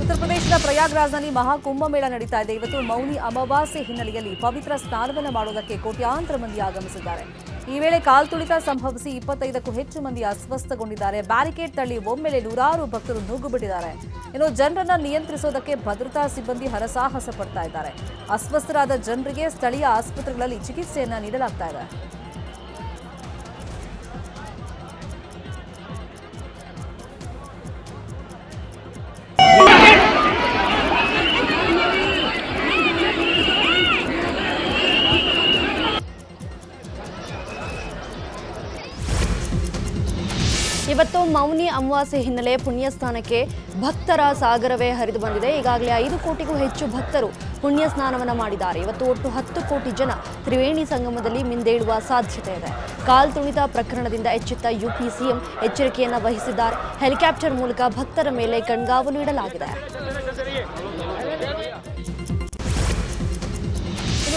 ಉತ್ತರ ಪ್ರದೇಶದ ಪ್ರಯಾಗ್ರಾಜ್ನಲ್ಲಿ ಮಹಾಕುಂಭಮೇಳ ನಡೀತಾ ಇದೆ. ಇವತ್ತು ಮೌನಿ ಅಮಾವಾಸ್ಯೆ ಹಿನ್ನೆಲೆಯಲ್ಲಿ ಪವಿತ್ರ ಸ್ನಾನವನ್ನು ಮಾಡುವುದಕ್ಕೆ ಕೋಟ್ಯಾಂತರ ಮಂದಿ ಆಗಮಿಸಿದ್ದಾರೆ. ಈ ವೇಳೆ ಕಾಲ್ತುಳಿತ ಸಂಭವಿಸಿ ಇಪ್ಪತ್ತೈದಕ್ಕೂ ಹೆಚ್ಚು ಮಂದಿ ಅಸ್ವಸ್ಥಗೊಂಡಿದ್ದಾರೆ. ಬ್ಯಾರಿಕೇಡ್ ತಳ್ಳಿ ಒಮ್ಮೆಲೆ ನೂರಾರು ಭಕ್ತರು ನುಗ್ಗು ಬಿಟ್ಟಿದ್ದಾರೆ ಇನ್ನು ಜನರನ್ನು ನಿಯಂತ್ರಿಸೋದಕ್ಕೆ ಭದ್ರತಾ ಸಿಬ್ಬಂದಿ ಹರಸಾಹಸ ಪಡ್ತಾ ಇದ್ದಾರೆ. ಅಸ್ವಸ್ಥರಾದ ಜನರಿಗೆ ಸ್ಥಳೀಯ ಆಸ್ಪತ್ರೆಗಳಲ್ಲಿ ಚಿಕಿತ್ಸೆಯನ್ನ ನೀಡಲಾಗ್ತಾ ಇದೆ. ಇವತ್ತು ಮೌನಿ ಅಮಾವಾಸ್ಯೆ ಹಿನ್ನೆಲೆ ಪುಣ್ಯಸ್ಥಾನಕ್ಕೆ ಭಕ್ತರ ಸಾಗರವೇ ಹರಿದು ಬಂದಿದೆ. ಈಗಾಗಲೇ ಐದು ಕೋಟಿಗೂ ಹೆಚ್ಚು ಭಕ್ತರು ಪುಣ್ಯ ಸ್ನಾನವನ್ನು ಮಾಡಿದ್ದಾರೆ. ಇವತ್ತು ಒಟ್ಟು ಹತ್ತು ಕೋಟಿ ಜನ ತ್ರಿವೇಣಿ ಸಂಗಮದಲ್ಲಿ ಮಿಂದೇಳುವ ಸಾಧ್ಯತೆ ಇದೆ. ಕಾಲ್ ತುಳಿತ ಪ್ರಕರಣದಿಂದ ಎಚ್ಚೆತ್ತ ಯುಪಿ ಸಿಎಂ ಎಚ್ಚರಿಕೆಯನ್ನು ವಹಿಸಿದ್ದಾರೆ. ಹೆಲಿಕಾಪ್ಟರ್ ಮೂಲಕ ಭಕ್ತರ ಮೇಲೆ ಕಣ್ಗಾವಲು ಇಡಲಾಗಿದೆ.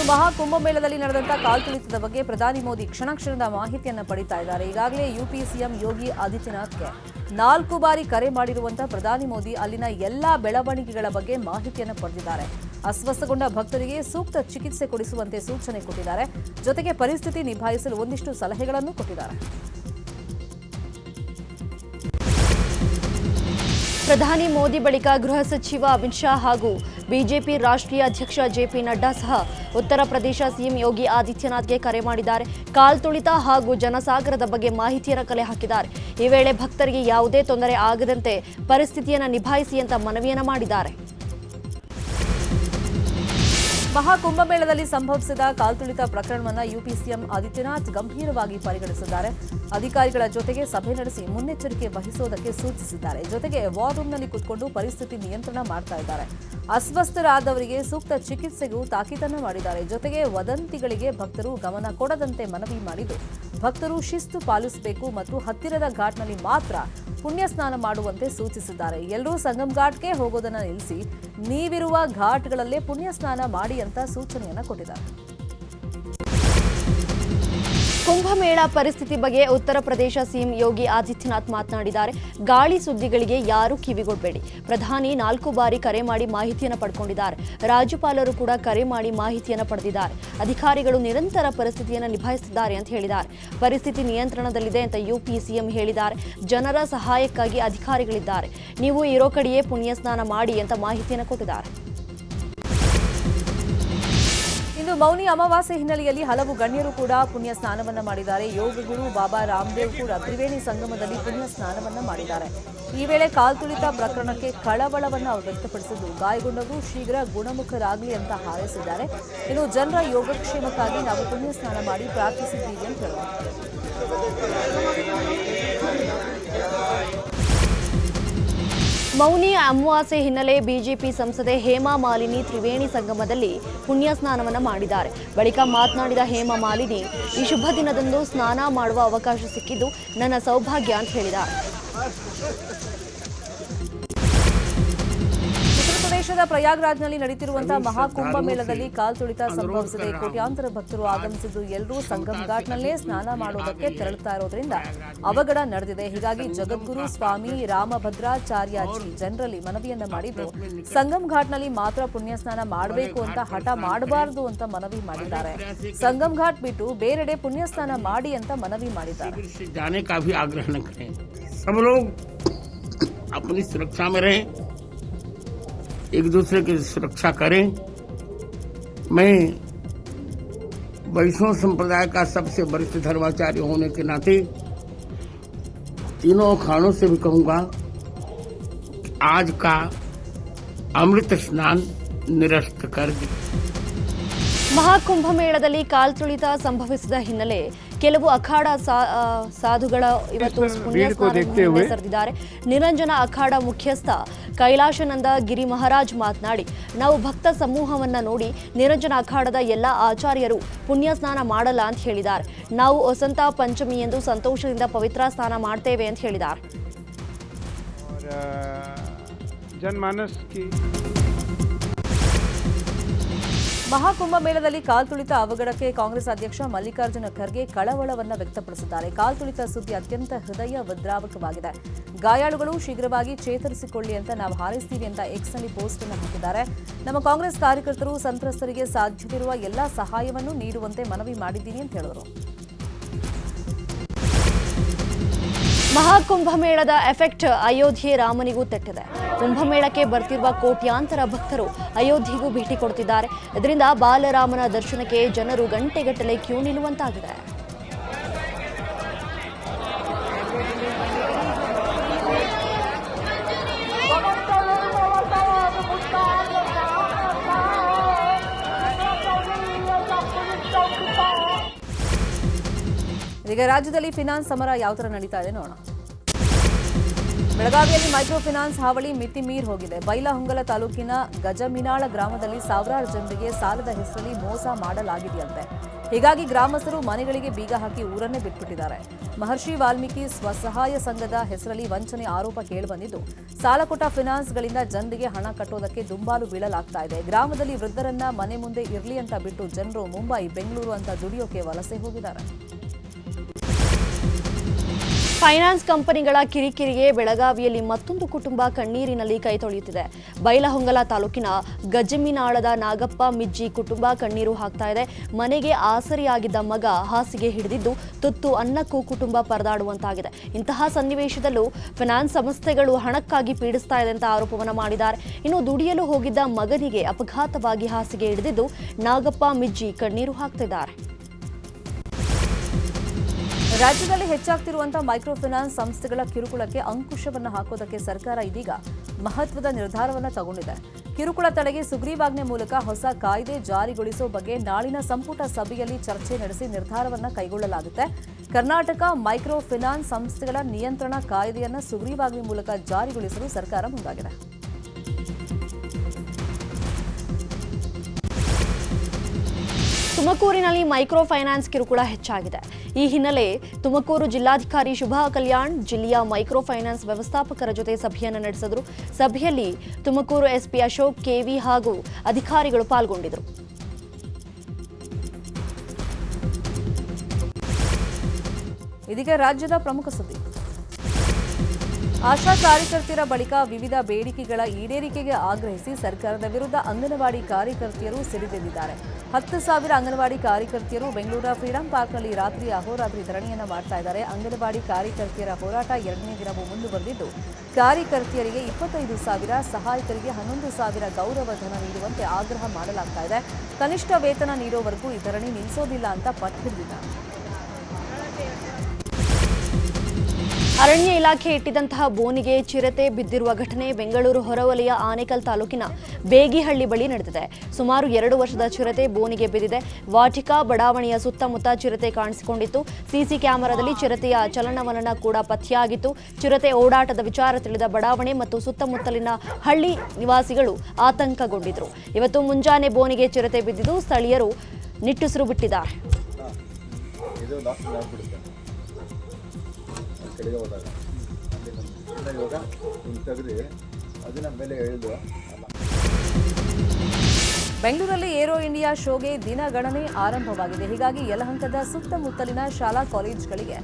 ಮಹಾಕುಂಭಮೇಳದಲ್ಲಿ ನಡೆದಂತ ಕಾಲ್ತುಳಿತದ ಬಗ್ಗೆ ಪ್ರಧಾನಿ ಮೋದಿ ಕ್ಷಣ ಕ್ಷಣದ ಮಾಹಿತಿಯನ್ನು ಪಡಿತಾ ಇದ್ದಾರೆ. ಈಗಾಗಲೇ ಯುಪಿ ಸಿಎಂ ಯೋಗಿ ಆದಿತ್ಯನಾಥ್ಗೆ ನಾಲ್ಕು ಬಾರಿ ಕರೆ ಮಾಡಿರುವಂತಹ ಪ್ರಧಾನಿ ಮೋದಿ ಅಲ್ಲಿನ ಎಲ್ಲಾ ಬೆಳವಣಿಗೆಗಳ ಬಗ್ಗೆ ಮಾಹಿತಿಯನ್ನು ಪಡೆದಿದ್ದಾರೆ. ಅಸ್ವಸ್ಥಗೊಂಡ ಭಕ್ತರಿಗೆ ಸೂಕ್ತ ಚಿಕಿತ್ಸೆ ಕೊಡಿಸುವಂತೆ ಸೂಚನೆ ಕೊಟ್ಟಿದ್ದಾರೆ. ಜೊತೆಗೆ ಪರಿಸ್ಥಿತಿ ನಿಭಾಯಿಸಲು ಒಂದಿಷ್ಟು ಸಲಹೆಗಳನ್ನು ಕೊಟ್ಟಿದ್ದಾರೆ. ಪ್ರಧಾನಿ ಮೋದಿ ಬಳಿಕ ಗೃಹ ಸಚಿವ ಅಮಿತ್ ಶಾ ಹಾಗೂ ಬಿಜೆಪಿ ರಾಷ್ಟ್ರೀಯ ಅಧ್ಯಕ್ಷ ಜೆಪಿ ನಡ್ಡಾ ಸಹ ಉತ್ತರ ಪ್ರದೇಶ ಸಿಎಂ ಯೋಗಿ ಆದಿತ್ಯನಾಥ್ಗೆ ಕರೆ ಮಾಡಿದ್ದಾರೆ. ಕಾಲ್ ತುಳಿತ ಹಾಗೂ ಜನಸಾಗರದ ಬಗ್ಗೆ ಮಾಹಿತಿಯನ್ನು ಕಲೆ ಹಾಕಿದ್ದಾರೆ. ಈ ವೇಳೆ ಭಕ್ತರಿಗೆ ಯಾವುದೇ ತೊಂದರೆ ಆಗದಂತೆ ಪರಿಸ್ಥಿತಿಯನ್ನು ನಿಭಾಯಿಸಿ ಅಂತ ಮನವಿಯನ್ನು ಮಾಡಿದ್ದಾರೆ. ಮಹಾಕುಂಭಮೇಳದಲ್ಲಿ ಸಂಭವಿಸಿದ ಕಾಲ್ತುಳಿತ ಪ್ರಕರಣವನ್ನು ಯುಪಿ ಸಿಎಂ ಆದಿತ್ಯನಾಥ್ ಗಂಭೀರವಾಗಿ ಪರಿಗಣಿಸಿದ್ದಾರೆ. ಅಧಿಕಾರಿಗಳ ಜೊತೆಗೆ ಸಭೆ ನಡೆಸಿ ಮುನ್ನೆಚ್ಚರಿಕೆ ವಹಿಸುವುದಕ್ಕೆ ಸೂಚಿಸಿದ್ದಾರೆ. ಜೊತೆಗೆ ವಾರ್ ರೂಮ್ನಲ್ಲಿ ಕುತ್ಕೊಂಡು ಪರಿಸ್ಥಿತಿ ನಿಯಂತ್ರಣ ಮಾಡ್ತಾ ಇದ್ದಾರೆ. ಅಸ್ವಸ್ಥರಾದವರಿಗೆ ಸೂಕ್ತ ಚಿಕಿತ್ಸೆಗೂ ತಾಕೀತನ್ನು ಮಾಡಿದ್ದಾರೆ. ಜೊತೆಗೆ ವದಂತಿಗಳಿಗೆ ಭಕ್ತರು ಗಮನ ಕೊಡದಂತೆ ಮನವಿ ಮಾಡಿದ್ದು, ಭಕ್ತರು ಶಿಸ್ತು ಪಾಲಿಸಬೇಕು ಮತ್ತು ಹತ್ತಿರದ ಘಾಟ್ನಲ್ಲಿ ಮಾತ್ರ ಪುಣ್ಯ ಸ್ನಾನ ಮಾಡುವಂತೆ ಸೂಚಿಸಿದ್ದಾರೆ. ಎಲ್ಲರೂ ಸಂಗಮ್ ಘಾಟ್ಗೆ ಹೋಗೋದನ್ನು ನಿಲ್ಲಿಸಿ, ನೀವಿರುವ ಘಾಟ್ಗಳಲ್ಲೇ ಪುಣ್ಯ ಸ್ನಾನ ಮಾಡಿ ಅಂತ ಸೂಚನೆಯನ್ನ ಕೊಟ್ಟಿದ್ದಾರೆ. ಕುಂಭಮೇಳ ಪರಿಸ್ಥಿತಿ ಬಗ್ಗೆ ಉತ್ತರ ಪ್ರದೇಶ ಸಿಎಂ ಯೋಗಿ ಆದಿತ್ಯನಾಥ್ ಮಾತನಾಡಿದ್ದಾರೆ. ಗಾಳಿ ಸುದ್ದಿಗಳಿಗೆ ಯಾರೂ ಕಿವಿಗೊಡಬೇಡಿ. ಪ್ರಧಾನಿ ನಾಲ್ಕು ಬಾರಿ ಕರೆ ಮಾಡಿ ಮಾಹಿತಿಯನ್ನು ಪಡ್ಕೊಂಡಿದ್ದಾರೆ. ರಾಜ್ಯಪಾಲರು ಕೂಡ ಕರೆ ಮಾಡಿ ಮಾಹಿತಿಯನ್ನು ಪಡೆದಿದ್ದಾರೆ. ಅಧಿಕಾರಿಗಳು ನಿರಂತರ ಪರಿಸ್ಥಿತಿಯನ್ನು ನಿಭಾಯಿಸುತ್ತಿದ್ದಾರೆ ಅಂತ ಹೇಳಿದ್ದಾರೆ. ಪರಿಸ್ಥಿತಿ ನಿಯಂತ್ರಣದಲ್ಲಿದೆ ಅಂತ ಯುಪಿ ಸಿಎಂ ಹೇಳಿದ್ದಾರೆ. ಜನರ ಸಹಾಯಕ್ಕಾಗಿ ಅಧಿಕಾರಿಗಳಿದ್ದಾರೆ. ನೀವು ಇರೋ ಕಡೆಯೇ ಪುಣ್ಯ ಸ್ನಾನ ಮಾಡಿ ಅಂತ ಮಾಹಿತಿಯನ್ನು ಕೊಟ್ಟಿದ್ದಾರೆ. ಇಂದು ಮೌನಿ ಅಮಾವಾಸ್ಯೆ ಹಿನ್ನೆಲೆಯಲ್ಲಿ ಹಲವು ಗಣ್ಯರು ಕೂಡ ಪುಣ್ಯ ಸ್ನಾನವನ್ನ ಮಾಡಿದ್ದಾರೆ. ಯೋಗ ಗುರು ಬಾಬಾ ರಾಮದೇವ್ ಕೂಡ ತ್ರಿವೇಣಿ ಸಂಗಮದಲ್ಲಿ ಪುಣ್ಯ ಸ್ನಾನವನ್ನ ಮಾಡಿದ್ದಾರೆ. ಈ ವೇಳೆ ಕಾಲ್ತುಳಿತ ಪ್ರಕರಣಕ್ಕೆ ಕಳವಳವನ್ನು ಅವರು ವ್ಯಕ್ತಪಡಿಸಿದ್ದು, ಗಾಯಗೊಂಡವರು ಶೀಘ್ರ ಗುಣಮುಖರಾಗಲಿ ಅಂತ ಹಾರೈಸಿದ್ದಾರೆ. ಇನ್ನು ಜನರ ಯೋಗಕ್ಷೇಮಕ್ಕಾಗಿ ನಾವು ಪುಣ್ಯ ಸ್ನಾನ ಮಾಡಿ ಪ್ರಾರ್ಥಿಸಿದ್ದೀವಿ ಅಂತ ಹೇಳಿದ್ದಾರೆ ಮೌನಿ ಅಮಾವಾಸ್ಯೆ ಹಿನ್ನೆಲೆ ಬಿಜೆಪಿ ಸಂಸದೆ ಹೇಮಾ ಮಾಲಿನಿ ತ್ರಿವೇಣಿ ಸಂಗಮದಲ್ಲಿ ಪುಣ್ಯ ಸ್ನಾನವನ್ನು ಮಾಡಿದ್ದಾರೆ. ಬಳಿಕ ಮಾತನಾಡಿದ ಹೇಮಾ ಮಾಲಿನಿ, ಈ ಶುಭ ದಿನದಂದು ಸ್ನಾನ ಮಾಡುವ ಅವಕಾಶ ಸಿಕ್ಕಿದ್ದು ನನ್ನ ಸೌಭಾಗ್ಯ ಅಂತ ಹೇಳಿದ್ದಾರೆ. ಪ್ರದೇಶದ ಪ್ರಯಾಗ್ರಾಜ್ನಲ್ಲಿ ನಡೆಯುತ್ತಿರುವಂತಹ ಕಾಲ್ ಕಾಲ್ತುಳಿತ ಸಂಭವಿಸಿದೆ. ಕೋಟ್ಯಾಂತರ ಭಕ್ತರು ಆಗಮಿಸಿದ್ದು. ಎಲ್ಲರೂ ಸಂಗಮ್ ಘಾಟ್ನಲ್ಲೇ ಸ್ನಾನ ಮಾಡುವುದಕ್ಕೆ ತೆರಳುತ್ತಾ ಇರೋದ್ರಿಂದ ಅವಘಡ ನಡೆದಿದೆ. ಹೀಗಾಗಿ ಜಗದ್ಗುರು ಸ್ವಾಮಿ ರಾಮಭದ್ರಾಚಾರ್ಯಜಿ ಜನರಲ್ಲಿ ಮನವಿಯನ್ನ ಮಾಡಿದ್ದು ಸಂಗಮ್ ಘಾಟ್ನಲ್ಲಿ ಮಾತ್ರ ಪುಣ್ಯ ಸ್ನಾನ ಮಾಡಬೇಕು ಅಂತ ಹಠ ಮಾಡಬಾರದು ಅಂತ ಮನವಿ ಮಾಡಿದ್ದಾರೆ. ಸಂಗಮ್ ಘಾಟ್ ಬಿಟ್ಟು ಬೇರೆಡೆ ಪುಣ್ಯ ಸ್ನಾನ ಮಾಡಿ ಅಂತ ಮನವಿ ಮಾಡಿದ್ದಾರೆ. एक दूसरे की सुरक्षा करें मैं वैष्णव संप्रदाय का सबसे वरिष्ठ धर्माचार्य होने के नाते तीनों अखाड़ों से भी कहूंगा कि आज का अमृत स्नान निरस्त कर दी ಮಹಾಕುಂಭಮೇಳದಲ್ಲಿ ಕಾಲ್ತುಳಿತ ಸಂಭವಿಸಿದ ಹಿನ್ನೆಲೆ ಕೆಲವು ಅಖಾಡ ಸಾ- ಆ, ಸಾಧುಗಳ ಇವತ್ತು ಪುಣ್ಯ ಸ್ನಾನವನ್ನು ಹೆಸರಿದ್ದಾರೆ ನಿರಂಜನ ಅಖಾಡ ಮುಖ್ಯಸ್ಥ ಕೈಲಾಶನಂದ ಗಿರಿ ಮಹಾರಾಜ್ ಮಾತನಾಡಿ ನಾವು ಭಕ್ತ ಸಮೂಹವನ್ನ ನೋಡಿ ನಿರಂಜನ ಅಖಾಡದ ಎಲ್ಲ ಆಚಾರ್ಯರು ಪುಣ್ಯ ಸ್ನಾನ ಮಾಡಲ್ಲ ಅಂತ ಹೇಳಿದ್ದಾರೆ ನಾವು ವಸಂತ ಪಂಚಮಿ ಎಂದು ಸಂತೋಷದಿಂದ ಪವಿತ್ರ ಸ್ನಾನ ಮಾಡ್ತೇವೆ ಅಂತ ಹೇಳಿದ್ದಾರೆ और अ, जनमानस की ಮಹಾಕುಂಭಮೇಳದಲ್ಲಿ ಕಾಲ್ತುಳಿತ ಅವಘಡಕ್ಕೆ ಕಾಂಗ್ರೆಸ್ ಅಧ್ಯಕ್ಷ ಮಲ್ಲಿಕಾರ್ಜುನ ಖರ್ಗೆ ಕಳವಳವನ್ನು ವ್ಯಕ್ತಪಡಿಸಿದ್ದಾರೆ. ಕಾಲ್ತುಳಿತ ಸುದ್ದಿ ಅತ್ಯಂತ ಹೃದಯ ವಿದ್ರಾವಕವಾಗಿದೆ ಗಾಯಾಳುಗಳು ಶೀಘ್ರವಾಗಿ ಚೇತರಿಸಿಕೊಳ್ಳಿ ಅಂತ ನಾವು ಹಾರೈಸ್ತೀವಿ ಅಂತ ಎಕ್ಸ್ನಲ್ಲಿ ಪೋಸ್ಟ್ ಅನ್ನು ಹಾಕಿದ್ದಾರೆ. ನಮ್ಮ ಕಾಂಗ್ರೆಸ್ ಕಾರ್ಯಕರ್ತರು ಸಂತ್ರಸ್ತರಿಗೆ ಸಾಧ್ಯವಿರುವ ಎಲ್ಲಾ ಸಹಾಯವನ್ನು ನೀಡುವಂತೆ ಮನವಿ ಮಾಡಿದ್ದೀನಿ ಅಂತ ಹೇಳಿದರು ಮಹಾಕುಂಭಮೇಳದ ಎಫೆಕ್ಟ್ ಅಯೋಧ್ಯೆ ರಾಮನಿಗೂ ತಟ್ಟಿದೆ. ಕುಂಭಮೇಳಕ್ಕೆ ಬರ್ತಿರುವ ಕೋಟ್ಯಾಂತರ ಭಕ್ತರು ಅಯೋಧ್ಯೆಗೂ ಭೇಟಿ ಕೊಡುತ್ತಿದ್ದಾರೆ ಇದರಿಂದ ಬಾಲರಾಮನ ದರ್ಶನಕ್ಕೆ ಜನರು ಗಂಟೆಗಟ್ಟಲೆ ಕ್ಯೂ ನಿಲ್ಲುವಂತಾಗಿದೆ. ಈಗ ರಾಜ್ಯದಲ್ಲಿ ಫಿನಾನ್ಸ್ ಸಮರ ಯಾವ ಥರ ನಡೀತಾ ಇದೆ ನೋಡೋಣ. ಬೆಳಗಾವಿಯಲ್ಲಿ ಮೈಕ್ರೋ ಫಿನಾನ್ಸ್ ಹಾವಳಿ ಮಿತಿ ಮೀರ್ ಹೋಗಿದೆ. ಬೈಲಹೊಂಗಲ ತಾಲೂಕಿನ ಗಜಮಿನಾಳ ಗ್ರಾಮದಲ್ಲಿ ಸಾವಿರಾರು ಜನರಿಗೆ ಸಾಲದ ಹೆಸರಲ್ಲಿ ಮೋಸ ಮಾಡಲಾಗಿದೆಯಂತೆ. ಹೀಗಾಗಿ ಗ್ರಾಮಸ್ಥರು ಮನೆಗಳಿಗೆ ಬೀಗ ಹಾಕಿ ಊರನ್ನೇ ಬಿಟ್ಬಿಟ್ಟಿದ್ದಾರೆ. ಮಹರ್ಷಿ ವಾಲ್ಮೀಕಿ ಸ್ವಸಹಾಯ ಸಂಘದ ಹೆಸರಲ್ಲಿ ವಂಚನೆ ಆರೋಪ ಕೇಳಿಬಂದಿದ್ದು, ಸಾಲ ಕೊಟ್ಟ ಫಿನಾನ್ಸ್ಗಳಿಂದ ಜನರಿಗೆ ಹಣ ಕಟ್ಟೋದಕ್ಕೆ ದುಂಬಾಲು ಬೀಳಲಾಗ್ತಾ ಇದೆ. ಗ್ರಾಮದಲ್ಲಿ ವೃದ್ಧರನ್ನ ಮನೆ ಮುಂದೆ ಇರಲಿ ಅಂತ ಬಿಟ್ಟು ಜನರು ಮುಂಬೈ, ಬೆಂಗಳೂರು ಅಂತ ದುಡಿಯೋಕೆ ವಲಸೆ ಹೋಗಿದ್ದಾರೆ. ಫೈನಾನ್ಸ್ ಕಂಪನಿಗಳ ಕಿರಿಕಿರಿಗೆ ಬೆಳಗಾವಿಯಲ್ಲಿ ಮತ್ತೊಂದು ಕುಟುಂಬ ಕಣ್ಣೀರಿನಲ್ಲಿ ಕೈ ತೊಳೆಯುತ್ತಿದೆ. ಬೈಲಹೊಂಗಲ ತಾಲೂಕಿನ ಗಜಮಿನಾಳದ ನಾಗಪ್ಪ ಮಿಜ್ಜಿ ಕುಟುಂಬ ಕಣ್ಣೀರು ಹಾಕ್ತಾ ಇದೆ. ಮನೆಗೆ ಆಸರಿಯಾಗಿದ್ದ ಮಗ ಹಾಸಿಗೆ ಹಿಡಿದಿದ್ದು ತುತ್ತು ಅನ್ನಕ್ಕೂ ಕುಟುಂಬ ಪರದಾಡುವಂತಾಗಿದೆ. ಇಂತಹ ಸನ್ನಿವೇಶದಲ್ಲೂ ಫೈನಾನ್ಸ್ ಸಂಸ್ಥೆಗಳು ಹಣಕ್ಕಾಗಿ ಪೀಡಿಸ್ತಾ ಇದೆ ಅಂತ ಆರೋಪವನ್ನು ಮಾಡಿದ್ದಾರೆ. ಇನ್ನು ದುಡಿಯಲು ಹೋಗಿದ್ದ ಮಗನಿಗೆ ಅಪಘಾತವಾಗಿ ಹಾಸಿಗೆ ಹಿಡಿದಿದ್ದು ನಾಗಪ್ಪ ಮಿಜ್ಜಿ ಕಣ್ಣೀರು ಹಾಕ್ತಿದ್ದಾರೆ. ರಾಜ್ಯದಲ್ಲಿ ಹೆಚ್ಚಾಗ್ತಿರುವಂತಹ ಮೈಕ್ರೋ ಫಿನಾನ್ಸ್ ಸಂಸ್ಥೆಗಳ ಕಿರುಕುಳಕ್ಕೆ ಅಂಕುಶವನ್ನು ಹಾಕೋದಕ್ಕೆ ಸರ್ಕಾರ ಇದೀಗ ಮಹತ್ವದ ನಿರ್ಧಾರವನ್ನು ತಗೊಂಡಿದೆ. ಕಿರುಕುಳ ತಡೆಗೆ ಸುಗ್ರೀವಾಜ್ಞೆ ಮೂಲಕ ಹೊಸ ಕಾಯ್ದೆ ಜಾರಿಗೊಳಿಸೋ ಬಗ್ಗೆ ನಾಳಿನ ಸಂಪುಟ ಸಭೆಯಲ್ಲಿ ಚರ್ಚೆ ನಡೆಸಿ ನಿರ್ಧಾರವನ್ನು ಕೈಗೊಳ್ಳಲಾಗುತ್ತೆ. ಕರ್ನಾಟಕ ಮೈಕ್ರೋ ಫಿನಾನ್ಸ್ ಸಂಸ್ಥೆಗಳ ನಿಯಂತ್ರಣ ಕಾಯ್ದೆಯನ್ನು ಸುಗ್ರೀವಾಜ್ಞೆ ಮೂಲಕ ಜಾರಿಗೊಳಿಸಲು ಸರ್ಕಾರ ಮುಂದಾಗಿದೆ. ತುಮಕೂರಿನಲ್ಲಿ ಮೈಕ್ರೋ ಫೈನಾನ್ಸ್ ಕಿರುಕುಳ ಹೆಚ್ಚಾಗಿದೆ. ಈ ಹಿನ್ನೆಲೆ ತುಮಕೂರು ಜಿಲ್ಲಾಧಿಕಾರಿ ಶುಭಾ ಕಲ್ಯಾಣ್ ಜಿಲ್ಲೆಯ ಮೈಕ್ರೋ ಫೈನಾನ್ಸ್ ವ್ಯವಸ್ಥಾಪಕರ ಜೊತೆ ಸಭೆಯನ್ನು ನಡೆಸಿದರು. ಸಭೆಯಲ್ಲಿ ತುಮಕೂರು ಎಸ್ಪಿ ಅಶೋಕ್, ಕೆವಿ ಹಾಗೂ ಅಧಿಕಾರಿಗಳು ಪಾಲ್ಗೊಂಡಿದ್ದರು. ಇದೀಗ ರಾಜ್ಯದ ಪ್ರಮುಖ ಸುದ್ದಿ. ಆಶಾ ಕಾರ್ಯಕರ್ತೆಯರ ಬಳಿಕ ವಿವಿಧ ಬೇಡಿಕೆಗಳ ಈಡೇರಿಕೆಗೆ ಆಗ್ರಹಿಸಿ ಸರ್ಕಾರದ ವಿರುದ್ಧ ಅಂಗನವಾಡಿ ಕಾರ್ಯಕರ್ತೆಯರು ಸಿಡಿದೆದ್ದಿದ್ದಾರೆ. ಹತ್ತು ಸಾವಿರ ಅಂಗನವಾಡಿ ಕಾರ್ಯಕರ್ತೆಯರು ಬೆಂಗಳೂರಿನ ಫ್ರೀಡಂ ಪಾರ್ಕ್ನಲ್ಲಿ ರಾತ್ರಿ ಅಹೋರಾತ್ರಿ ಧರಣಿಯನ್ನು ಮಾಡ್ತಾ ಇದ್ದಾರೆ. ಅಂಗನವಾಡಿ ಕಾರ್ಯಕರ್ತೆಯರ ಹೋರಾಟ ಎರಡನೇ ದಿನವೂ ಮುಂದುವರೆದಿದ್ದು, ಕಾರ್ಯಕರ್ತೆಯರಿಗೆ ಇಪ್ಪತ್ತೈದು ಸಾವಿರ, ಸಹಾಯಕರಿಗೆ ಹನ್ನೊಂದು ಸಾವಿರ ಗೌರವ ಧನ ನೀಡುವಂತೆ ಆಗ್ರಹ ಮಾಡಲಾಗ್ತಾ ಇದೆ. ಕನಿಷ್ಠ ವೇತನ ನೀಡೋವರೆಗೂ ಈ ಧರಣಿ ನಿಲ್ಲಿಸೋದಿಲ್ಲ ಅಂತ ಪಟ್ಟು ಹಿಡಿದಿದ್ದಾರೆ ಅರಣ್ಯ ಇಲಾಖೆ ಇಟ್ಟಿದಂತಹ ಬೋನಿಗೆ ಚಿರತೆ ಬಿದ್ದಿರುವ ಘಟನೆ ಬೆಂಗಳೂರು ಹೊರವಲಯ ಆನೇಕಲ್ ತಾಲೂಕಿನ ಬೇಗಿಹಳ್ಳಿ ಬಳಿ ನಡೆದಿದೆ. ಸುಮಾರು ಎರಡು ವರ್ಷದ ಚಿರತೆ ಬೋನಿಗೆ ಬಿದ್ದಿದೆ. ವಾಟಿಕಾ ಬಡಾವಣೆಯ ಸುತ್ತಮುತ್ತ ಚಿರತೆ ಕಾಣಿಸಿಕೊಂಡಿತ್ತು. ಸಿಸಿ ಕ್ಯಾಮೆರಾದಲ್ಲಿ ಚಿರತೆಯ ಚಲನವಲನ ಕೂಡ ಪತ್ತೆಯಾಗಿತ್ತು. ಚಿರತೆ ಓಡಾಟದ ವಿಚಾರ ತಿಳಿದ ಬಡಾವಣೆ ಮತ್ತು ಸುತ್ತಮುತ್ತಲಿನ ಹಳ್ಳಿ ನಿವಾಸಿಗಳು ಆತಂಕಗೊಂಡಿದ್ರು. ಇವತ್ತು ಮುಂಜಾನೆ ಬೋನಿಗೆ ಚಿರತೆ ಬಿದ್ದಿದ್ದು ಸ್ಥಳೀಯರು ನಿಟ್ಟುಸಿರು ಬಿಟ್ಟಿದ್ದಾರೆ. ಕಡೆಗೆ ಹೋದಾಗ ಅಲ್ಲಿ ಇವಾಗ ಅದನ್ನ ಮೇಲೆ ಎಳೆದು ಬೆಂಗಳೂರಲ್ಲಿ ಏರೋ ಇಂಡಿಯಾ ಶೋಗೆ ದಿನಗಣನೆ ಆರಂಭವಾಗಿದೆ. ಹೀಗಾಗಿ ಯಲಹಂಕದ ಸುತ್ತಮುತ್ತಲಿನ ಶಾಲಾ ಕಾಲೇಜುಗಳಿಗೆ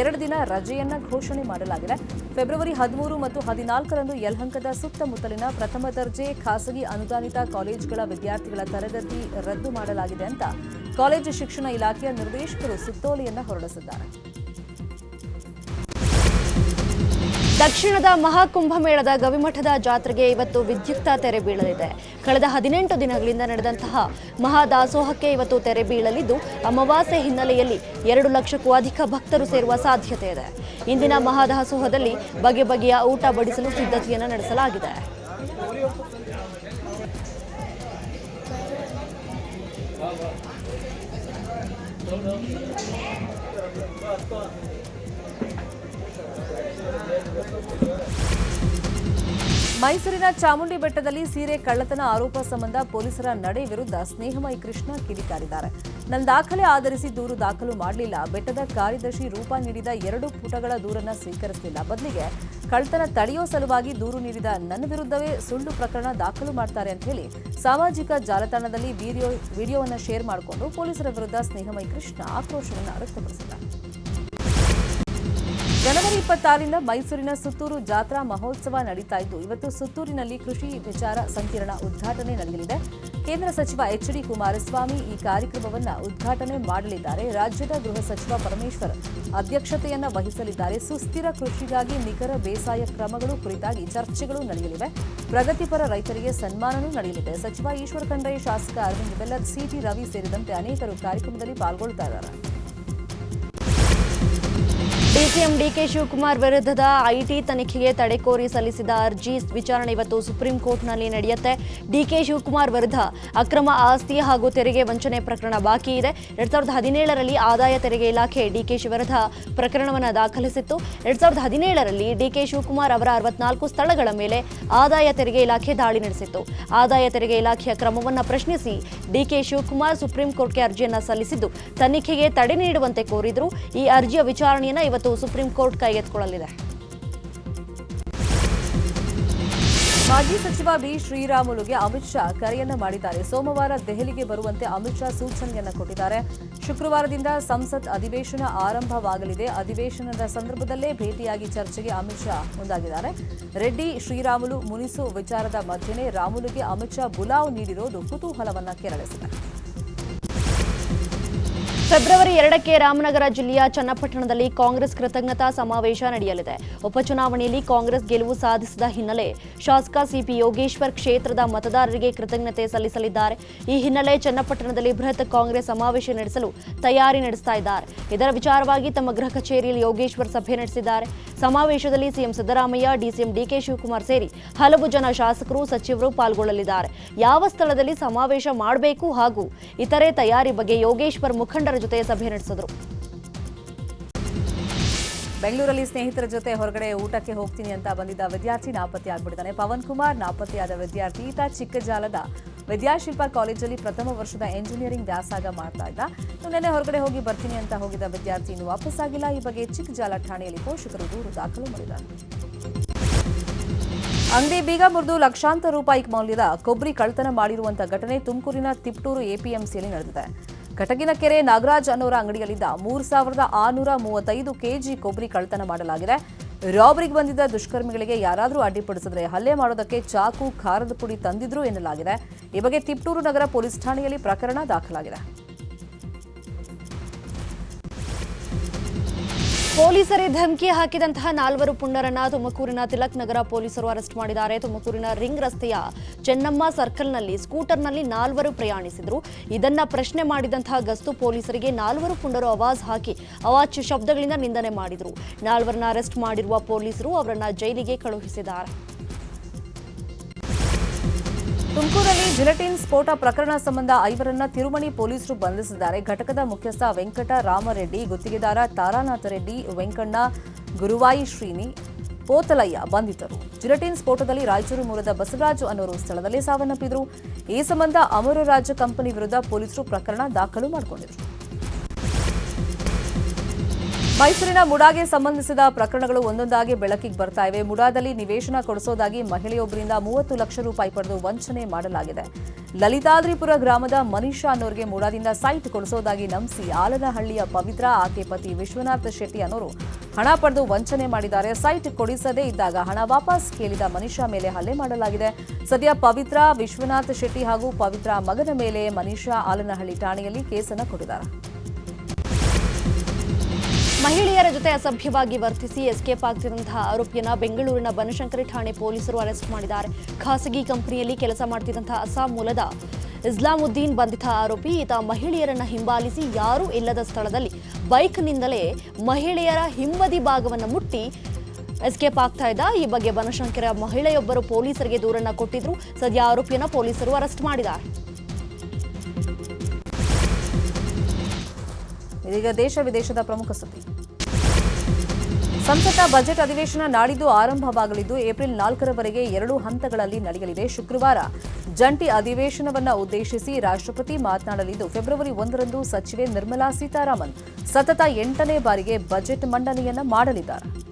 ಎರಡು ದಿನ ರಜೆಯನ್ನ ಘೋಷಣೆ ಮಾಡಲಾಗಿದೆ. ಫೆಬ್ರವರಿ ಹದಿಮೂರು ಮತ್ತು ಹದಿನಾಲ್ಕರಂದು ಯಲಹಂಕದ ಸುತ್ತಮುತ್ತಲಿನ ಪ್ರಥಮ ದರ್ಜೆ ಖಾಸಗಿ ಅನುದಾನಿತ ಕಾಲೇಜುಗಳ ವಿದ್ಯಾರ್ಥಿಗಳ ತರಗತಿ ರದ್ದು ಮಾಡಲಾಗಿದೆ ಅಂತ ಕಾಲೇಜು ಶಿಕ್ಷಣ ಇಲಾಖೆಯ ನಿರ್ದೇಶಕರು ಸುತ್ತೋಲೆಯನ್ನ ಹೊರಡಿಸಿದ್ದಾರೆ. ದಕ್ಷಿಣದ ಮಹಾಕುಂಭಮೇಳದ ಗವಿಮಠದ ಜಾತ್ರೆಗೆ ಇವತ್ತು ವಿದ್ಯುಕ್ತ ತೆರೆ ಬೀಳಲಿದೆ. ಕಳೆದ ಹದಿನೆಂಟು ದಿನಗಳಿಂದ ನಡೆದಂತಹ ಮಹಾದಾಸೋಹಕ್ಕೆ ಇವತ್ತು ತೆರೆ ಬೀಳಲಿದ್ದು, ಅಮಾವಾಸ್ಯೆ ಹಿನ್ನೆಲೆಯಲ್ಲಿ ಎರಡು ಲಕ್ಷಕ್ಕೂ ಅಧಿಕ ಭಕ್ತರು ಸೇರುವ ಸಾಧ್ಯತೆ ಇದೆ. ಇಂದಿನ ಮಹಾದಾಸೋಹದಲ್ಲಿ ಬಗೆ ಬಗೆಯ ಊಟ ಬಡಿಸಲು ಸಿದ್ಧತೆಯನ್ನು ನಡೆಸಲಾಗಿದೆ. ಮೈಸೂರಿನ ಚಾಮುಂಡಿ ಬೆಟ್ಟದಲ್ಲಿ ಸೀರೆ ಕಳ್ಳತನ ಆರೋಪ ಸಂಬಂಧ ಪೊಲೀಸರ ನಡೆ ವಿರುದ್ಧ ಸ್ನೇಹಮಯಿ ಕೃಷ್ಣ ಕಿಡಿಕಾರಿದ್ದಾರೆ. ನನ್ನ ದಾಖಲೆ ಆಧರಿಸಿ ದೂರು ದಾಖಲು ಮಾಡಲಿಲ್ಲ. ಬೆಟ್ಟದ ಕಾರ್ಯದರ್ಶಿ ರೂಪ ನೀಡಿದ ಎರಡು ಪುಟಗಳ ದೂರನ್ನು ಸ್ವೀಕರಿಸಲಿಲ್ಲ. ಬದಲಿಗೆ ಕಳ್ಳತನ ತಡೆಯೋ ಸಲುವಾಗಿ ದೂರು ನೀಡಿದ ನನ್ನ ವಿರುದ್ಧವೇ ಸುಳ್ಳು ಪ್ರಕರಣ ದಾಖಲು ಮಾಡ್ತಾರೆ ಅಂತ ಹೇಳಿ ಸಾಮಾಜಿಕ ಜಾಲತಾಣದಲ್ಲಿ ವಿಡಿಯೋ ವಿಡಿಯೋವನ್ನು ಶೇರ್ ಮಾಡಿಕೊಂಡು ಪೊಲೀಸರ ವಿರುದ್ಧ ಸ್ನೇಹಮಯಿ ಕೃಷ್ಣ ಆಕ್ರೋಶವನ್ನು ವ್ಯಕ್ತಪಡಿಸಿದ್ದಾರೆ. ಜನವರಿ ಇಪ್ಪತ್ತಾರರಿಂದ ಮೈಸೂರಿನ ಸುತ್ತೂರು ಜಾತ್ರಾ ಮಹೋತ್ಸವ ನಡೀತಾ ಇದ್ದು, ಇವತ್ತು ಸುತ್ತೂರಿನಲ್ಲಿ ಕೃಷಿ ವಿಚಾರ ಸಂಕಿರಣ ಉದ್ಘಾಟನೆ ನಡೆಯಲಿದೆ. ಕೇಂದ್ರ ಸಚಿವ ಎಚ್ ಡಿ ಕುಮಾರಸ್ವಾಮಿ ಈ ಕಾರ್ಯಕ್ರಮವನ್ನು ಉದ್ಘಾಟನೆ ಮಾಡಲಿದ್ದಾರೆ. ರಾಜ್ಯದ ಗೃಹ ಸಚಿವ ಪರಮೇಶ್ವರ್ ಅಧ್ಯಕ್ಷತೆಯನ್ನು ವಹಿಸಲಿದ್ದಾರೆ. ಸುಸ್ಥಿರ ಕೃಷಿಗಾಗಿ ನಿಖರ ಬೇಸಾಯ ಕ್ರಮಗಳು ಕುರಿತಾಗಿ ಚರ್ಚೆಗಳು ನಡೆಯಲಿವೆ. ಪ್ರಗತಿಪರ ರೈತರಿಗೆ ಸನ್ಮಾನವೂ ನಡೆಯಲಿದೆ. ಸಚಿವ ಈಶ್ವರ ಖಂಡ್ರೆ, ಶಾಸಕ ಅರವಿಂದ್ ಬೆಲ್ಲದ್, ಸಿಟಿ ರವಿ ಸೇರಿದಂತೆ ಅನೇಕರು ಕಾರ್ಯಕ್ರಮದಲ್ಲಿ ಪಾಲ್ಗೊಳ್ತಾ ಇದ್ದಾರೆ. ಡಿಸಿಎಂ ಡಿಕೆ ಶಿವಕುಮಾರ್ ವಿರುದ್ಧದ ಐಟಿ ತನಿಖೆಗೆ ತಡೆ ಕೋರಿ ಸಲ್ಲಿಸಿದ ಅರ್ಜಿ ವಿಚಾರಣೆ ಇವತ್ತು ಸುಪ್ರೀಂ ಕೋರ್ಟ್ನಲ್ಲಿ ನಡೆಯುತ್ತೆ. ಡಿಕೆ ಶಿವಕುಮಾರ್ ವಿರುದ್ಧ ಅಕ್ರಮ ಆಸ್ತಿ ಹಾಗೂ ತೆರಿಗೆ ವಂಚನೆ ಪ್ರಕರಣ ಬಾಕಿ ಇದೆ. ಎರಡ್ ಸಾವಿರದ ಹದಿನೇಳರಲ್ಲಿ ಆದಾಯ ತೆರಿಗೆ ಇಲಾಖೆ ಡಿಕೆ ವಿರುದ್ಧ ಪ್ರಕರಣವನ್ನು ದಾಖಲಿಸಿತ್ತು. ಎರಡ್ ಸಾವಿರದ ಹದಿನೇಳರಲ್ಲಿ ಡಿಕೆ ಶಿವಕುಮಾರ್ ಅವರ ಅರವತ್ನಾಲ್ಕು ಸ್ಥಳಗಳ ಮೇಲೆ ಆದಾಯ ತೆರಿಗೆ ಇಲಾಖೆ ದಾಳಿ ನಡೆಸಿತ್ತು. ಆದಾಯ ತೆರಿಗೆ ಇಲಾಖೆಯ ಕ್ರಮವನ್ನು ಪ್ರಶ್ನಿಸಿ ಡಿಕೆ ಶಿವಕುಮಾರ್ ಸುಪ್ರೀಂ ಕೋರ್ಟ್ಗೆ ಅರ್ಜಿಯನ್ನು ಸಲ್ಲಿಸಿದ್ದು. ತನಿಖೆಗೆ ತಡೆ ನೀಡುವಂತೆ ಕೋರಿದ್ರು. ಈ ಅರ್ಜಿಯ ವಿಚಾರಣೆಯನ್ನು ಇವತ್ತು ಸುಪ್ರೀಂ ಕೋರ್ಟ್ ಕೈಗೆತ್ತಿಕೊಳ್ಳಲಿದೆ. ಮಾಜಿ ಸಚಿವ ಬಿ ಶ್ರೀರಾಮುಲುಗೆ ಅಮಿತ್ ಶಾ ಕರೆಯನ್ನ ಮಾಡಿದ್ದಾರೆ. ಸೋಮವಾರ ದೆಹಲಿಗೆ ಬರುವಂತೆ ಅಮಿತ್ ಶಾ ಸೂಚನೆಯನ್ನ ಕೊಟ್ಟಿದ್ದಾರೆ. ಶುಕ್ರವಾರದಿಂದ ಸಂಸತ್ ಅಧಿವೇಶನ ಆರಂಭವಾಗಲಿದೆ. ಅಧಿವೇಶನದ ಸಂದರ್ಭದಲ್ಲೇ ಭೇಟಿಯಾಗಿ ಚರ್ಚೆಗೆ ಅಮಿತ್ ಶಾ ಮುಂದಾಗಿದ್ದಾರೆ. ರೆಡ್ಡಿ, ಶ್ರೀರಾಮುಲು, ಮುನಿಸು ವಿಚಾರದ ಮಧ್ಯನೇ ರಾಮುಲುಗೆ ಅಮಿತ್ ಶಾ ಬುಲಾವ್ ನೀಡಿರೋದು ಕುತೂಹಲವನ್ನ ಕೆರಳಿಸಿದೆ. ಫೆಬ್ರವರಿ ಎರಡಕ್ಕೆ ರಾಮನಗರ ಜಿಲ್ಲೆಯ ಚನ್ನಪಟ್ಟಣದಲ್ಲಿ ಕಾಂಗ್ರೆಸ್ ಕೃತಜ್ಞತಾ ಸಮಾವೇಶ ನಡೆಯಲಿದೆ. ಉಪಚುನಾವಣೆಯಲ್ಲಿ ಕಾಂಗ್ರೆಸ್ ಗೆಲುವು ಸಾಧಿಸಿದ ಹಿನ್ನೆಲೆ ಶಾಸಕ ಸಿಪಿ ಯೋಗೇಶ್ವರ್ ಕ್ಷೇತ್ರದ ಮತದಾರರಿಗೆ ಕೃತಜ್ಞತೆ ಸಲ್ಲಿಸಲಿದ್ದಾರೆ. ಈ ಹಿನ್ನೆಲೆ ಚನ್ನಪಟ್ಟಣದಲ್ಲಿ ಬೃಹತ್ ಕಾಂಗ್ರೆಸ್ ಸಮಾವೇಶ ನಡೆಸಲು ತಯಾರಿ ನಡೆಸ್ತಾ ಇದ್ದಾರೆ. ಇದರ ವಿಚಾರವಾಗಿ ತಮ್ಮ ಗೃಹ ಕಚೇರಿಯಲ್ಲಿ ಯೋಗೇಶ್ವರ್ ಸಭೆ ನಡೆಸಿದ್ದಾರೆ. ಸಮಾವೇಶದಲ್ಲಿ CM Siddaramaiah, DCM DK Shivakumar ಸೇರಿ ಹಲವು ಜನ ಶಾಸಕರು, ಸಚಿವರು ಪಾಲ್ಗೊಳ್ಳಲಿದ್ದಾರೆ. ಯಾವ ಸ್ಥಳದಲ್ಲಿ ಸಮಾವೇಶ ಮಾಡಬೇಕು ಹಾಗೂ ಇತರೆ ತಯಾರಿ ಬಗ್ಗೆ ಯೋಗೇಶ್ವರ್ ಮುಖಂಡರ ಜೊತೆ ಸಭೆ ನಡೆಸಿದ್ರು. ಬೆಂಗಳೂರಲ್ಲಿ ಸ್ನೇಹಿತರ ಜೊತೆ ಹೊರಗಡೆ ಊಟಕ್ಕೆ ಹೋಗ್ತೀನಿ ಅಂತ ಬಂದಿದ್ದ ವಿದ್ಯಾರ್ಥಿ ನಾಪತ್ತೆ ಆಗ್ಬಿಟ್ಟಿದ್ದಾನೆ. ಪವನ್ ಕುಮಾರ್ ನಾಪತ್ತೆಯಾದ ವಿದ್ಯಾರ್ಥಿ, ಈತ ಚಿಕ್ಕಜಾಲದ ವಿದ್ಯಾಶಿಲ್ಪ ಕಾಲೇಜಲ್ಲಿ ಪ್ರಥಮ ವರ್ಷದ ಎಂಜಿನಿಯರಿಂಗ್ ವ್ಯಾಸಂಗ ಮಾಡ್ತಾ ಇದ್ದ. ನಿನ್ನೆ ಹೊರಗಡೆ ಹೋಗಿ ಬರ್ತೀನಿ ಅಂತ ಹೋಗಿದ್ದ ವಿದ್ಯಾರ್ಥಿ ಇನ್ನು ವಾಪಸ್ಸಾಗಿಲ್ಲ ಈ ಬಗ್ಗೆ ಚಿಕ್ಕಜಾಲ ಠಾಣೆಯಲ್ಲಿ ಪೋಷಕರು ದೂರು ದಾಖಲು ಮಾಡಿದ್ದಾರೆ. ಅಂಗಡಿ ಬೀಗ ಮುರಿದು ಲಕ್ಷಾಂತರ ರೂಪಾಯಿ ಮೌಲ್ಯದ ಕೊಬ್ಬರಿ ಕಳ್ತನ ಮಾಡಿರುವಂತಹ ಘಟನೆ ತುಮಕೂರಿನ ತಿಪ್ಟೂರು ಎಪಿಎಂಸಿಯಲ್ಲಿ ನಡೆದಿದೆ. ಕಟಗಿನ ಕೆರೆ ನಾಗರಾಜ್ ಅನ್ನೋರ ಅಂಗಡಿಯಲ್ಲಿದ್ದ ಮೂರು ಸಾವಿರದ ಆರುನೂರ ಮೂವತ್ತೈದು ಕೆಜಿ ಕೊಬ್ಬರಿ ಕಳ್ತನ ಮಾಡಲಾಗಿದೆ. ರಾಬರಿಗೆ ಬಂದಿದ್ದ ದುಷ್ಕರ್ಮಿಗಳಿಗೆ ಯಾರಾದರೂ ಅಡ್ಡಿಪಡಿಸಿದ್ರೆ ಹಲ್ಲೆ ಮಾಡೋದಕ್ಕೆ ಚಾಕು, ಖಾರದ ಪುಡಿ ತಂದಿದ್ರು ಎನ್ನಲಾಗಿದೆ. ಈ ಬಗ್ಗೆ ತಿಪ್ಟೂರು ನಗರ ಪೊಲೀಸ್ ಠಾಣೆಯಲ್ಲಿ ಪ್ರಕರಣ ದಾಖಲಾಗಿದೆ. ಪೊಲೀಸರೇ ಧಮಕಿ ಹಾಕಿದಂತಹ ನಾಲ್ವರು ಪುಂಡರನ್ನ ತುಮಕೂರಿನ ತಿಲಕ್ ನಗರ ಪೊಲೀಸರು ಅರೆಸ್ಟ್ ಮಾಡಿದ್ದಾರೆ. ತುಮಕೂರಿನ ರಿಂಗ್ ರಸ್ತೆಯ ಚೆನ್ನಮ್ಮ ಸರ್ಕಲ್ನಲ್ಲಿ, ಸ್ಕೂಟರ್ನಲ್ಲಿ ನಾಲ್ವರು ಪ್ರಯಾಣಿಸಿದ್ರು. ಇದನ್ನ ಪ್ರಶ್ನೆ ಮಾಡಿದಂತಹ ಗಸ್ತು ಪೊಲೀಸರಿಗೆ ನಾಲ್ವರು ಪುಂಡರು ಅವಾಜ್ ಹಾಕಿ ಅವಾಚ್ಯ ಶಬ್ದಗಳಿಂದ ನಿಂದನೆ ಮಾಡಿದ್ರು. ನಾಲ್ವರನ್ನ ಅರೆಸ್ಟ್ ಮಾಡಿರುವ ಪೊಲೀಸರು ಅವರನ್ನ ಜೈಲಿಗೆ ಕಳುಹಿಸಿದ್ದಾರೆ. ತುಮಕೂರಲ್ಲಿ ಜಿಲೆಟಿನ್ ಸ್ಫೋಟ ಪ್ರಕರಣ ಸಂಬಂಧ ಐವರನ್ನ ತಿರುಮಣಿ ಪೊಲೀಸರು ಬಂಧಿಸಿದ್ದಾರೆ. ಘಟಕದ ಮುಖ್ಯಸ್ಥ ವೆಂಕಟ ರಾಮರೆಡ್ಡಿ, ಗುತ್ತಿಗೆದಾರ ತಾರಾನಾಥ ರೆಡ್ಡಿ, ವೆಂಕಣ್ಣ ಗುರುವಾಯಿ ಶ್ರೀನಿ, ಪೋತಲಯ್ಯ ಬಂಧಿತರು. ಜಿಲೆಟಿನ್ ಸ್ಫೋಟದಲ್ಲಿ ರಾಯಚೂರು ಮೂಲದ ಬಸವರಾಜು ಅನ್ನೋರು ಸ್ಥಳದಲ್ಲೇ ಸಾವನ್ನಪ್ಪಿದ್ರು. ಈ ಸಂಬಂಧ ಅಮರ ರಾಜ್ಯ ಕಂಪನಿ ವಿರುದ್ಧ ಪೊಲೀಸರು ಪ್ರಕರಣ ದಾಖಲು ಮಾಡಿಕೊಂಡಿದ್ರು. ಮೈಸೂರಿನ ಮುಡಾಗೆ ಸಂಬಂಧಿಸಿದ ಪ್ರಕರಣಗಳು ಒಂದೊಂದಾಗಿ ಬೆಳಕಿಗೆ ಬರ್ತಾ ಇವೆ. ಮುಡಾದಲ್ಲಿ ನಿವೇಶನ ಕೊಡಿಸೋದಾಗಿ ಮಹಿಳೆಯೊಬ್ಬರಿಂದ ಮೂವತ್ತು ಲಕ್ಷ ರೂಪಾಯಿ ಪಡೆದು ವಂಚನೆ ಮಾಡಲಾಗಿದೆ. ಲಲಿತಾದ್ರಿಪುರ ಗ್ರಾಮದ ಮನೀಷಾ ಅನ್ನೋರಿಗೆ ಮುಡಾದಿಂದ ಸೈಟ್ ಕೊಡಿಸೋದಾಗಿ ನಂಬಿಸಿ ಆಲನಹಳ್ಳಿಯ ಪವಿತ್ರ ಆಕೆ ಪತಿ ವಿಶ್ವನಾಥ ಶೆಟ್ಟಿ ಅನ್ನೋರು ಹಣ ಪಡೆದು ವಂಚನೆ ಮಾಡಿದ್ದಾರೆ. ಸೈಟ್ ಕೊಡಿಸದೇ ಇದ್ದಾಗ ಹಣ ವಾಪಸ್ ಕೇಳಿದ ಮನೀಷಾ ಮೇಲೆ ಹಲ್ಲೆ ಮಾಡಲಾಗಿದೆ. ಸದ್ಯ ಪವಿತ್ರ, ವಿಶ್ವನಾಥ ಶೆಟ್ಟಿ ಹಾಗೂ ಪವಿತ್ರ ಮಗನ ಮೇಲೆ ಮನೀಷಾ ಆಲನಹಳ್ಳಿ ಠಾಣೆಯಲ್ಲಿ ಕೇಸನ್ನು ಕೊಟ್ಟಿದ್ದಾರೆ. ಮಹಿಳೆಯರ ಜೊತೆ ಅಸಭ್ಯವಾಗಿ ವರ್ತಿಸಿ ಎಸ್ಕೇಪ್ ಆಗ್ತಿದ್ದಂತಹ ಆರೋಪಿಯನ್ನ ಬೆಂಗಳೂರಿನ ಬನಶಂಕರಿ ಠಾಣೆ ಪೊಲೀಸರು ಅರೆಸ್ಟ್ ಮಾಡಿದ್ದಾರೆ. ಖಾಸಗಿ ಕಂಪನಿಯಲ್ಲಿ ಕೆಲಸ ಮಾಡ್ತಿದ್ದಂತಹ ಅಸ್ಸಾಂ ಮೂಲದ ಇಸ್ಲಾಮುದ್ದೀನ್ ಬಂಧಿತ ಆರೋಪಿ ಈತ ಮಹಿಳೆಯರನ್ನ ಹಿಂಬಾಲಿಸಿ ಯಾರೂ ಇಲ್ಲದ ಸ್ಥಳದಲ್ಲಿ ಬೈಕ್ನಿಂದಲೇ ಮಹಿಳೆಯರ ಹಿಂಬದಿ ಭಾಗವನ್ನು ಮುಟ್ಟಿ ಎಸ್ಕೇಪ್ ಆಗ್ತಾ ಇದ್ದ. ಈ ಬಗ್ಗೆ ಬನಶಂಕರ ಮಹಿಳೆಯೊಬ್ಬರು ಪೊಲೀಸರಿಗೆ ದೂರನ್ನ ಕೊಟ್ಟಿದ್ರು. ಸದ್ಯ ಆರೋಪಿಯನ್ನ ಪೊಲೀಸರು ಅರೆಸ್ಟ್ ಮಾಡಿದ್ದಾರೆ. ಇದೀಗ ದೇಶ ವಿದೇಶದ ಪ್ರಮುಖ ಸುದ್ದಿ. ಸಂಸತ್ತ ಬಜೆಟ್ ಅಧಿವೇಶನ ನಾಡಿದ್ದು ಆರಂಭವಾಗಲಿದ್ದು ಏಪ್ರಿಲ್ ನಾಲ್ಕರವರೆಗೆ ಎರಡು ಹಂತಗಳಲ್ಲಿ ನಡೆಯಲಿದೆ. ಶುಕ್ರವಾರ ಜಂಟಿ ಅಧಿವೇಶನವನ್ನು ಉದ್ದೇಶಿಸಿ ರಾಷ್ಟ್ರಪತಿ ಮಾತನಾಡಲಿದ್ದು, ಫೆಬ್ರವರಿ ಒಂದರಂದು ಸಚಿವೆ ನಿರ್ಮಲಾ ಸೀತಾರಾಮನ್ ಸತತ ಎಂಟನೇ ಬಾರಿಗೆ ಬಜೆಟ್ ಮಂಡನೆಯನ್ನ ಮಾಡಲಿದ್ದಾರೆ.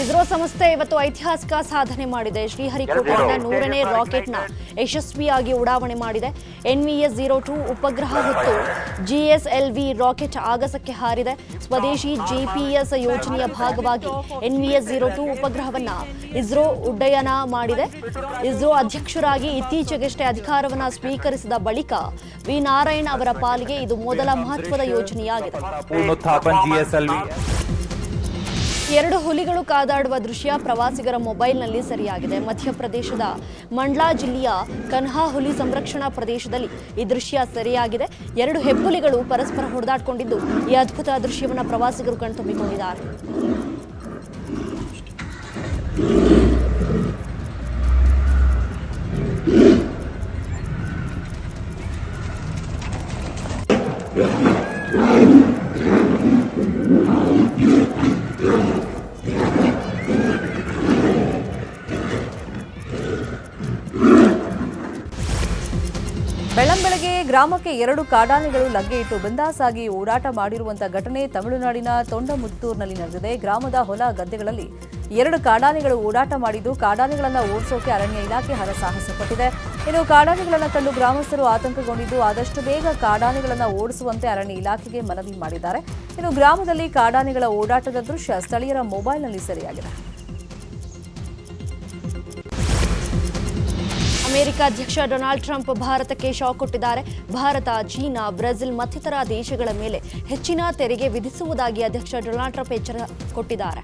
ಇಸ್ರೋ ಸಂಸ್ಥೆ ಇವತ್ತು ಐತಿಹಾಸಿಕ ಸಾಧನೆ ಮಾಡಿದೆ. ಶ್ರೀಹರಿಕೋಟೆಯ ನೂರನೇ ರಾಕೆಟ್ನ ಯಶಸ್ವಿಯಾಗಿ ಉಡಾವಣೆ ಮಾಡಿದೆ. ಎನ್ವಿಎಸ್ ಜೀರೋ ಟು ಉಪಗ್ರಹ ಹೊತ್ತು ಜಿಎಸ್ಎಲ್ವಿ ರಾಕೆಟ್ ಆಗಸಕ್ಕೆ ಹಾರಿದೆ. ಸ್ವದೇಶಿ ಜಿಪಿಎಸ್ ಯೋಜನೆಯ ಭಾಗವಾಗಿ ಎನ್ವಿಎಸ್ ಜೀರೋ ಟು ಉಪಗ್ರಹವನ್ನ ಇಸ್ರೋ ಉಡ್ಡಯನ ಮಾಡಿದೆ. ಇಸ್ರೋ ಅಧ್ಯಕ್ಷರಾಗಿ ಇತ್ತೀಚೆಗಷ್ಟೇ ಅಧಿಕಾರವನ್ನು ಸ್ವೀಕರಿಸಿದ ಬಳಿಕ ವಿ ನಾರಾಯಣ್ ಅವರ ಪಾಲಿಗೆ ಇದು ಮೊದಲ ಮಹತ್ವದ ಯೋಜನೆಯಾಗಿದೆ. ಎರಡು ಹುಲಿಗಳು ಕಾದಾಡುವ ದೃಶ್ಯ ಪ್ರವಾಸಿಗರ ಮೊಬೈಲ್ನಲ್ಲಿ ಸರಿಯಾಗಿದೆ. ಮಧ್ಯಪ್ರದೇಶದ ಮಂಡ್ಲಾ ಜಿಲ್ಲೆಯ ಕನ್ಹಾ ಹುಲಿ ಸಂರಕ್ಷಣಾ ಪ್ರದೇಶದಲ್ಲಿ ಈ ದೃಶ್ಯ ಸರಿಯಾಗಿದೆ. ಎರಡು ಹೆಬ್ಬುಲಿಗಳು ಪರಸ್ಪರ ಹೊಡೆದಾಡಿಕೊಂಡಿದ್ದು ಈ ಅದ್ಭುತ ದೃಶ್ಯವನ್ನು ಪ್ರವಾಸಿಗರು ಕಣ್ತುಂಬಿಕೊಂಡಿದ್ದಾರೆ. ಬೆಳ್ಳಂಬೆಳಗ್ಗೆ ಗ್ರಾಮಕ್ಕೆ ಎರಡು ಕಾಡಾನೆಗಳು ಲಗ್ಗೆ ಇಟ್ಟು ಬಂದಾಸಾಗಿ ಓಡಾಟ ಮಾಡಿರುವಂತಹ ಘಟನೆ ತಮಿಳುನಾಡಿನ ತೊಂಡಮುತ್ತೂರಿನಲ್ಲಿ ನಡೆದಿದೆ. ಗ್ರಾಮದ ಹೊಲ ಗದ್ದೆಗಳಲ್ಲಿ ಎರಡು ಕಾಡಾನೆಗಳು ಓಡಾಟ ಮಾಡಿದ್ದು ಕಾಡಾನೆಗಳನ್ನು ಓಡಿಸೋಕೆ ಅರಣ್ಯ ಇಲಾಖೆ ಹರಸಾಹಸ ಪಟ್ಟಿದೆ ಇನ್ನು ಕಾಡಾನೆಗಳನ್ನು ಕಂಡು ಗ್ರಾಮಸ್ಥರು ಆತಂಕಗೊಂಡಿದ್ದು ಆದಷ್ಟು ಬೇಗ ಕಾಡಾನೆಗಳನ್ನು ಓಡಿಸುವಂತೆ ಅರಣ್ಯ ಇಲಾಖೆಗೆ ಮನವಿ ಮಾಡಿದ್ದಾರೆ. ಇನ್ನು ಗ್ರಾಮದಲ್ಲಿ ಕಾಡಾನೆಗಳ ಓಡಾಟದ ದೃಶ್ಯ ಸ್ಥಳೀಯರ ಮೊಬೈಲ್ನಲ್ಲಿ ಸೆರೆಯಾಗಿದೆ. ಅಮೆರಿಕ ಅಧ್ಯಕ್ಷ ಡೊನಾಲ್ಡ್ ಟ್ರಂಪ್ ಭಾರತಕ್ಕೆ ಶಾಕ್ ಕೊಟ್ಟಿದ್ದಾರೆ. ಭಾರತ, ಚೀನಾ, ಬ್ರೆಜಿಲ್ ಮತ್ತಿತರ ದೇಶಗಳ ಮೇಲೆ ಹೆಚ್ಚಿನ ತೆರಿಗೆ ವಿಧಿಸುವುದಾಗಿ ಅಧ್ಯಕ್ಷ ಡೊನಾಲ್ಡ್ ಟ್ರಂಪ್ ಎಚ್ಚರ ಕೊಟ್ಟಿದ್ದಾರೆ.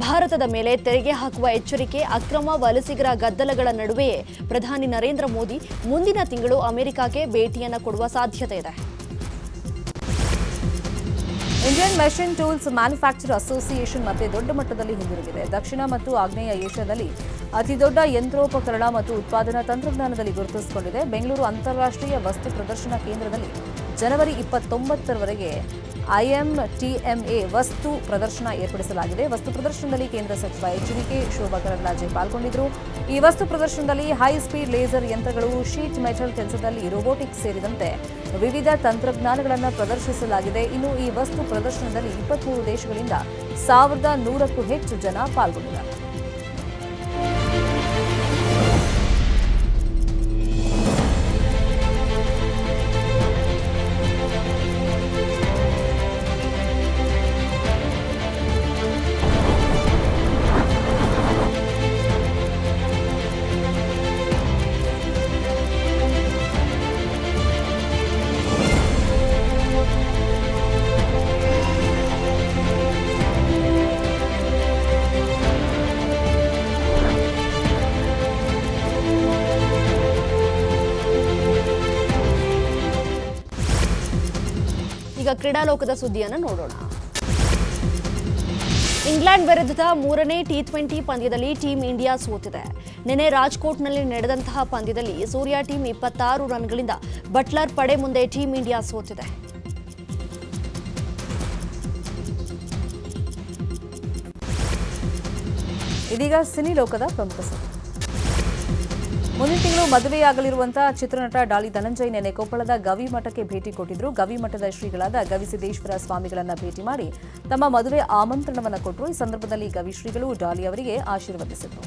ಭಾರತದ ಮೇಲೆ ತೆರಿಗೆ ಹಾಕುವ ಎಚ್ಚರಿಕೆ, ಅಕ್ರಮ ವಲಸಿಗರ ಗದ್ದಲಗಳ ನಡುವೆಯೇ ಪ್ರಧಾನಿ ನರೇಂದ್ರ ಮೋದಿ ಮುಂದಿನ ತಿಂಗಳು ಅಮೆರಿಕಕ್ಕೆ ಭೇಟಿಯನ್ನು ಕೊಡುವ ಸಾಧ್ಯತೆ ಇದೆ. Indian machine tools manufacture association ಮತ್ತೆ ದೊಡ್ಡ ಮಟ್ಟದಲ್ಲಿ ಹಿಂದಿರುಗಿದೆ. ದಕ್ಷಿಣ ಮತ್ತು ಆಗ್ನೇಯ ಏಷ್ಯಾದಲ್ಲಿ ಅತಿದೊಡ್ಡ ಯಂತ್ರೋಪಕರಣ ಮತ್ತು ಉತ್ಪಾದನಾ ತಂತ್ರಜ್ಞಾನದಲ್ಲಿ ಗುರುತಿಸಿಕೊಂಡಿದೆ. ಬೆಂಗಳೂರು ಅಂತಾರಾಷ್ಟ್ರೀಯ ವಸ್ತು ಪ್ರದರ್ಶನ ಕೇಂದ್ರದಲ್ಲಿ ಜನವರಿ ಇಪ್ಪತ್ತೊಂಬತ್ತರವರೆಗೆ ಐಎಂಟಿಎಂಎ ವಸ್ತು ಪ್ರದರ್ಶನ ಏರ್ಪಡಿಸಲಾಗಿದೆ. ವಸ್ತು ಪ್ರದರ್ಶನದಲ್ಲಿ ಕೇಂದ್ರ ಸಚಿವ ಎಚ್ ಡಿಕೆ ಶೋಭಾ ಕರಂದ್ಲಾಜೆ ಪಾಲ್ಗೊಂಡಿದ್ದರು ಈ ವಸ್ತು ಪ್ರದರ್ಶನದಲ್ಲಿ ಹೈ ಸ್ಪೀಡ್ ಲೇಸರ್ ಯಂತ್ರಗಳು ಶೀಟ್ ಮೆಟಲ್ ಕೆಲಸದಲ್ಲಿ ರೋಬೋಟಿಕ್ಸ್ ಸೇರಿದಂತೆ ವಿವಿಧ ತಂತ್ರಜ್ಞಾನಗಳನ್ನು ಪ್ರದರ್ಶಿಸಲಾಗಿದೆ. ಇನ್ನು ಈ ವಸ್ತು ಪ್ರದರ್ಶನದಲ್ಲಿ ಇಪ್ಪತ್ಮೂರು ದೇಶಗಳಿಂದ ಸಾವಿರದ ನೂರಕ್ಕೂ ಹೆಚ್ಚು ಜನ ಪಾಲ್ಗೊಂಡಿದ್ದಾರೆ. ಕ್ರೀಡಾಲೋಕದ ಸುದ್ದಿಯನ್ನು ನೋಡೋಣ. ಇಂಗ್ಲೆಂಡ್ ವಿರುದ್ಧದ ಮೂರನೇ ಟಿ ಟ್ವೆಂಟಿ ಪಂದ್ಯದಲ್ಲಿ ಟೀಂ ಇಂಡಿಯಾ ಸೋತಿದೆ. ನಿನ್ನೆ ರಾಜ್ಕೋಟ್ನಲ್ಲಿ ನಡೆದಂತಹ ಪಂದ್ಯದಲ್ಲಿ ಸೂರ್ಯ ಟೀಂ ಇಪ್ಪತ್ತಾರು ರನ್ಗಳಿಂದ ಬಟ್ಲರ್ ಪಡೆ ಮುಂದೆ ಟೀಂ ಇಂಡಿಯಾ ಸೋತಿದೆ. ಇದೀಗ ಸಿನಿ ಲೋಕದ ಪ್ರಮುಖ ಸುದ್ದಿ. ಮುಂದಿನ ತಿಂಗಳು ಮದುವೆಯಾಗಲಿರುವಂತಹ ಚಿತ್ರನಟ ಡಾಲಿ ಧನಂಜಯ್ ನೆನೆ ಕೊಪ್ಪಳದ ಗವಿ ಮಠಕ್ಕೆ ಭೇಟಿ ಕೊಟ್ಟಿದ್ರು. ಗವಿ ಮಠದ ಶ್ರೀಗಳಾದ ಗವಿಸಿದ್ದೇಶ್ವರ ಸ್ವಾಮಿಗಳನ್ನ ಭೇಟಿ ಮಾಡಿ ತಮ್ಮ ಮದುವೆ ಆಮಂತ್ರಣವನ್ನು ಕೊಟ್ಟರು ಈ ಸಂದರ್ಭದಲ್ಲಿ ಗವಿ ಶ್ರೀಗಳು ಡಾಲಿ ಅವರಿಗೆ ಆಶೀರ್ವದಿಸಿದರು.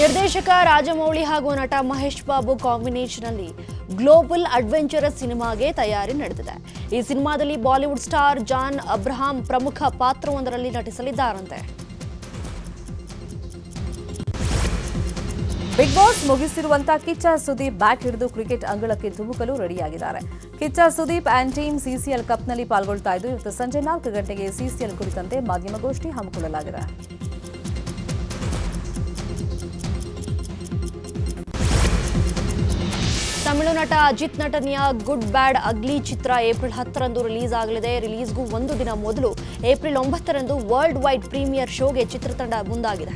ನಿರ್ದೇಶಕ ರಾಜಮೌಳಿ ಹಾಗೂ ನಟ ಮಹೇಶ್ ಬಾಬು ಕಾಂಬಿನೇಷನ್ ಅಲ್ಲಿ ಗ್ಲೋಬಲ್ ಅಡ್ವೆಂಚರಸ್ ಸಿನಿಮಾಗೆ ತಯಾರಿ ನಡೆದಿದೆ. ಈ ಸಿನಿಮಾದಲ್ಲಿ ಬಾಲಿವುಡ್ ಸ್ಟಾರ್ ಜಾನ್ ಅಬ್ರಹಾಂ ಪ್ರಮುಖ ಪಾತ್ರವೊಂದರಲ್ಲಿ ನಟಿಸಲಿದ್ದಾರಂತೆ. ಬಿಗ್ ಬಾಸ್ ಮುಗಿಸಿರುವಂತಹ ಕಿಚ್ಚ ಸುದೀಪ್ ಬ್ಯಾಟ್ ಹಿಡಿದು ಕ್ರಿಕೆಟ್ ಅಂಗಳಕ್ಕೆ ಧುಮುಕಲು ರೆಡಿಯಾಗಿದ್ದಾರೆ. Kichcha Sudeep and team CCL ಕಪ್ನಲ್ಲಿ ಪಾಲ್ಗೊಳ್ತಾ ಇದ್ದು, ಇವತ್ತು ಸಂಜೆ ನಾಲ್ಕು ಗಂಟೆಗೆ ಸಿಸಿಎಲ್ ಕುರಿತಂತೆ ಮಾಧ್ಯಮಗೋಷ್ಠಿ ಹಮ್ಮಿಕೊಳ್ಳಲಾಗಿದೆ. ತಮಿಳು ನಟ ಅಜಿತ್ ನಟನೆಯ ಗುಡ್ ಬ್ಯಾಡ್ ಅಗ್ಲಿ ಚಿತ್ರ ಏಪ್ರಿಲ್ ಹತ್ತರಂದು ರಿಲೀಸ್ ಆಗಲಿದೆ. ರಿಲೀಸ್ಗೂ ಒಂದು ದಿನ ಮೊದಲು ಏಪ್ರಿಲ್ ಒಂಬತ್ತರಂದು ವರ್ಲ್ಡ್ ವೈಡ್ ಪ್ರೀಮಿಯರ್ ಶೋಗೆ ಚಿತ್ರತಂಡ ಮುಂದಾಗಿದೆ.